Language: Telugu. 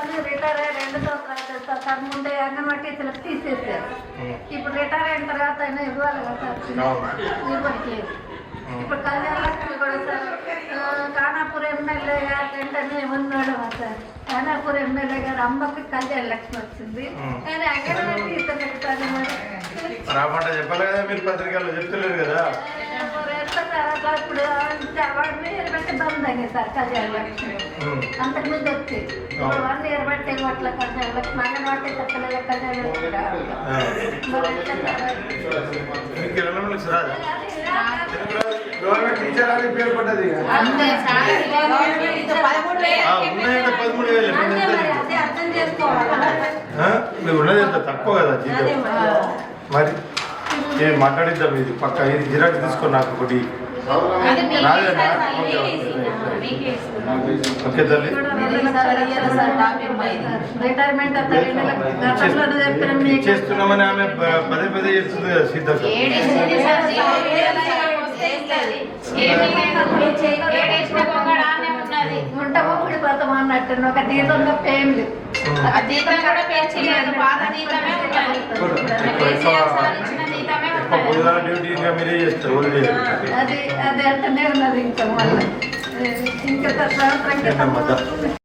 వాళ్ళు రిటైర్ అయ్యి రెండు సంవత్సరాలు సార్ ఉంటే అంగన్వాడీ టీచర్లకు తీసేసారు ఇప్పుడు రిటైర్ అయిన తర్వాత అయినా ఇవ్వాలి కదా సార్? ఇవ్వట్లేదు. ఇప్పుడు కళ్యాణ లక్ష్మి కూడా సార్ ఆ, ఖానాపూర్ ఎమ్మెల్యే గారు వెంటనే ఉన్నాడు సార్. ఖానాపూర్ ఎమ్మెల్యే గారు అమ్మకి కళ్యాణ లక్ష్మి వచ్చింది. కానీ అంగన్వాడీ టీచర్లకు సార్ మరి. రామంట చెప్పాలి కదా మీరు పత్రికల్లో చెప్తలేరు కదా. ఇప్పుడు బంద్. అంతకుముందు తప్పలేదు రాదా గవర్నమెంట్ టీచర్ అని పేరు పడ్డది. పదమూడు వేలు? అర్థం చేసుకోవాలి. ఉన్నది ఎంత? తక్కువ కదా జీతం. మరి. నేను మాట్లాడిద్దాం ఇది? పక్క ఇది జిరాక్స్ తీసుకో నాకు ఒకటి. ఓకే, తల్లి. ఇచ్చేస్తున్నామని ఆమె పదే పదే చేస్తుంది కదా సీతక్క ఏడేసింది సార్, ఏడు వేల వస్తే ఇస్తుంది. ఏమీ లేదు, ఏడేసిన పొగడానే ఉన్నది. ఉంట మొక్కుడు పడతాం అన్నట్టు ఒక జీతం తప్ప ఏం లేదు ఆ జీతం కూడా పెంచలేదు, పాత జీతమే ఉన్నది. పొద్దున డ్యూటీ ఇంకా మీరే చేస్తారు. అది అది అంటనే ఉన్నది ఇంకా మళ్ళీ ఇంకా. క్రితం